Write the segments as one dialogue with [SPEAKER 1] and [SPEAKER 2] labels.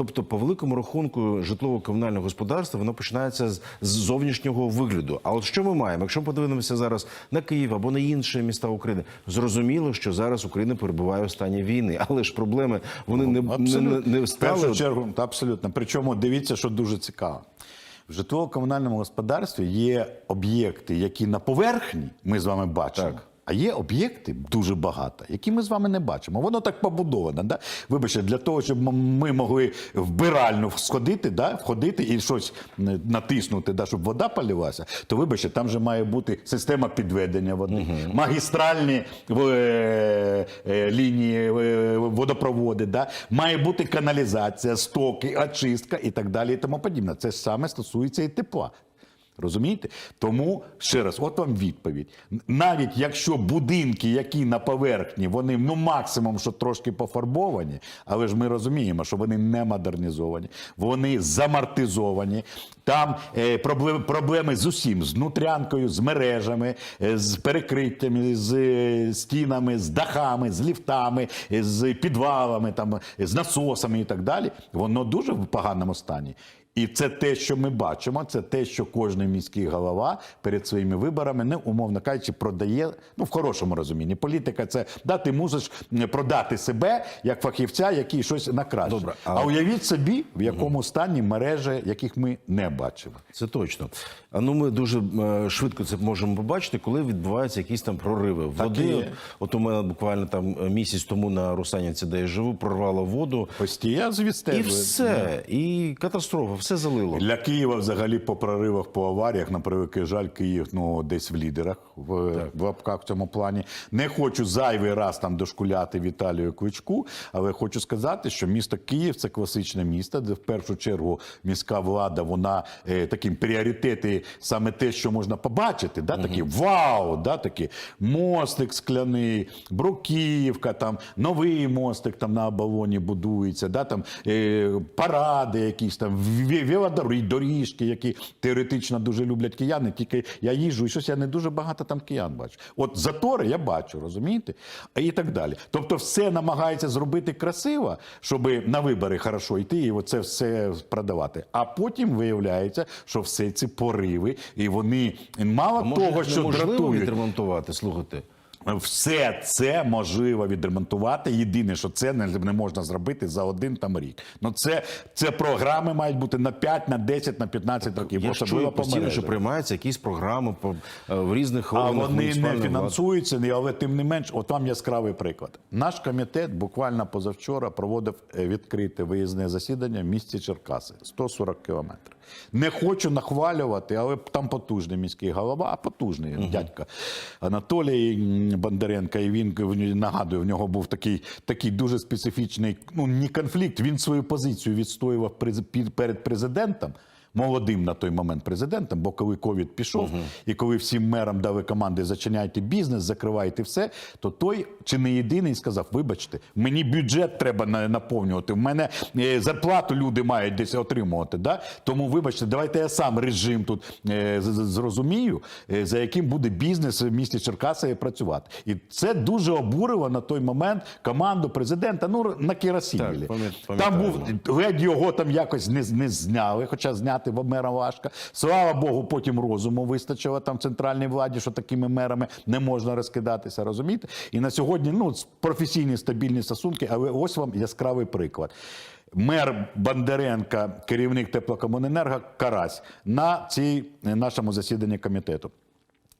[SPEAKER 1] Тобто, по великому рахунку, житлово-комунальне господарство воно починається з, зовнішнього вигляду. А от що ми маємо? Якщо подивимося зараз на Київ або на інші міста України, зрозуміло, що зараз Україна перебуває в стані війни, але ж проблеми вони не, не, не, не
[SPEAKER 2] В
[SPEAKER 1] стали.
[SPEAKER 2] першу чергу, абсолютно. Причому дивіться, що дуже цікаво. В житлово-комунальному господарстві є об'єкти, які на поверхні ми з вами бачимо.
[SPEAKER 1] Так.
[SPEAKER 2] А є об'єкти дуже багато, які ми з вами не бачимо. Воно так побудовано. Да? Вибачте, для того, щоб ми могли вбирально сходити, да? входити і щось натиснути, да? щоб вода полилася, то вибачте, там же має бути система підведення води, магістральні е, е, лінії е, водопроводи, да? має бути каналізація, стоки, очистка і так далі. І тому подібне. Це саме стосується і тепла. Розумієте? Тому ще раз, от вам відповідь. Навіть якщо будинки, які на поверхні, вони ну максимум, що трошки пофарбовані, але ж ми розуміємо, що вони не модернізовані, вони замартизовані. Там е, проблеми, проблеми з усім, з нутрянкою, з мережами, е, з перекриттями, з е, стінами, з дахами, з ліфтами, е, з підвалами, там, е, з насосами і так далі. Воно дуже в поганому стані. І це те, що ми бачимо, це те, що кожен міський голова перед своїми виборами, не умовно кажучи, продає. Ну в хорошому розумінні. Політика це да, ти мусиш продати себе як фахівця, який щось накраще.
[SPEAKER 1] Добре,
[SPEAKER 2] а...
[SPEAKER 1] а-
[SPEAKER 2] уявіть собі, в якому стані мережі, яких ми не бачимо.
[SPEAKER 1] Це точно. А ну ми дуже е, швидко це можемо побачити, коли відбуваються якісь там прориви
[SPEAKER 2] Так і
[SPEAKER 1] води.
[SPEAKER 2] є.
[SPEAKER 1] От, от у мене буквально там е, місяць тому на Русанівці, де я живу, прорвало воду.
[SPEAKER 2] Постія
[SPEAKER 1] І
[SPEAKER 2] звістежує.
[SPEAKER 1] все, і катастрофа, все залило.
[SPEAKER 2] Для Києва взагалі по проривах, по аваріях, на превеликий жаль, Київ ну десь в лідерах в, в лапках в цьому плані. Не хочу зайвий раз там дошкуляти Віталію Кличку, але хочу сказати, що місто Київ це класичне місто, де в першу чергу міська влада, вона е, таким пріоритети, саме те, що можна побачити, да, такі вау, да, такі мостик скляний, Бруківка, там новий мостик там на оболоні будується, да, там е, паради якісь там, ві- велодорі- доріжки, які теоретично дуже люблять кияни. Тільки я їжджу і щось я не дуже багато там киян бачу. От затори я бачу, розумієте? І так далі. Тобто, все намагається зробити красиво, щоб на вибори хорошо йти і оце все продавати. А потім виявляється, що все ці пориви, і вони мало
[SPEAKER 1] А може,
[SPEAKER 2] того, що дратують.
[SPEAKER 1] відремонтувати, слухайте.
[SPEAKER 2] Все це можливо відремонтувати. Єдине, що це не, можна зробити за один там рік. Ну це, це програми мають бути на 5, на 10, на 15 років.
[SPEAKER 1] Я чую постійно, що приймаються якісь програми по, е, в різних
[SPEAKER 2] А вони не фінансуються, але тим не менш, от вам яскравий приклад. Наш комітет буквально позавчора проводив е, відкрите виїзне засідання в місті Черкаси 140 кілометрів. Не хочу нахвалювати, але там потужний міський голова, а потужний дядька Анатолій м, Бондаренко. І він нагадую, в нього був такий, такий дуже специфічний ну не конфлікт. Він свою позицію відстоював перед президентом молодим на той момент президентом, бо коли ковід пішов, і коли всім мерам дали команди зачиняйте бізнес, закривайте все, то той чи не єдиний сказав: вибачте, мені бюджет треба наповнювати. В мене е, зарплату люди мають десь отримувати. Да? Тому, вибачте, давайте я сам режим тут е, зрозумію, е, за яким буде бізнес в місті Черкаси працювати. І це дуже обурило на той момент команду президента. Ну на керосині. Там був ледь його там якось не, не зняли, хоча зняти в мера важко. Слава Богу, потім розуму вистачило там центральній владі, що такими мерами не можна розкидатися, розумієте? І на сьогодні ну, професійні стабільні стосунки, але ось вам яскравий приклад. Мер Бондаренка, керівник теплокомуненерго Карась на цій нашому засіданні комітету.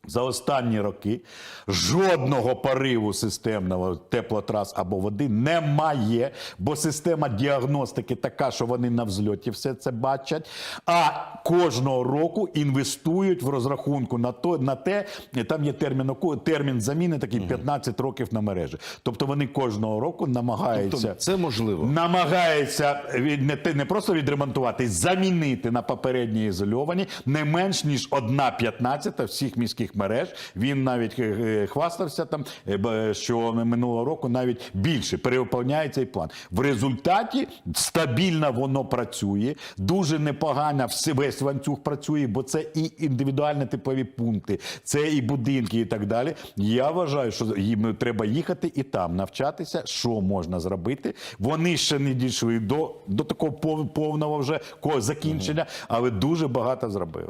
[SPEAKER 2] За останні роки жодного пориву системного теплотрас або води немає, бо система діагностики така, що вони на взльоті все це бачать. А кожного року інвестують в розрахунку на то на те, там є термін, термін заміни такий 15 років на мережі. Тобто вони кожного року намагаються
[SPEAKER 1] Тобто це можливо.
[SPEAKER 2] намагається від- не, не просто відремонтувати, замінити на попередні ізольовані не менш ніж одна п'ятнадцята всіх міських теплових мереж. Він навіть е, е, хвастався там, е, що минулого року навіть більше перевиповняє цей план. В результаті стабільно воно працює, дуже непогано весь ланцюг працює, бо це і індивідуальні теплові пункти, це і будинки, і так далі. Я вважаю, що їм треба їхати і там навчатися, що можна зробити. Вони ще не дійшли до, до такого пов- повного вже закінчення, але дуже багато зробили.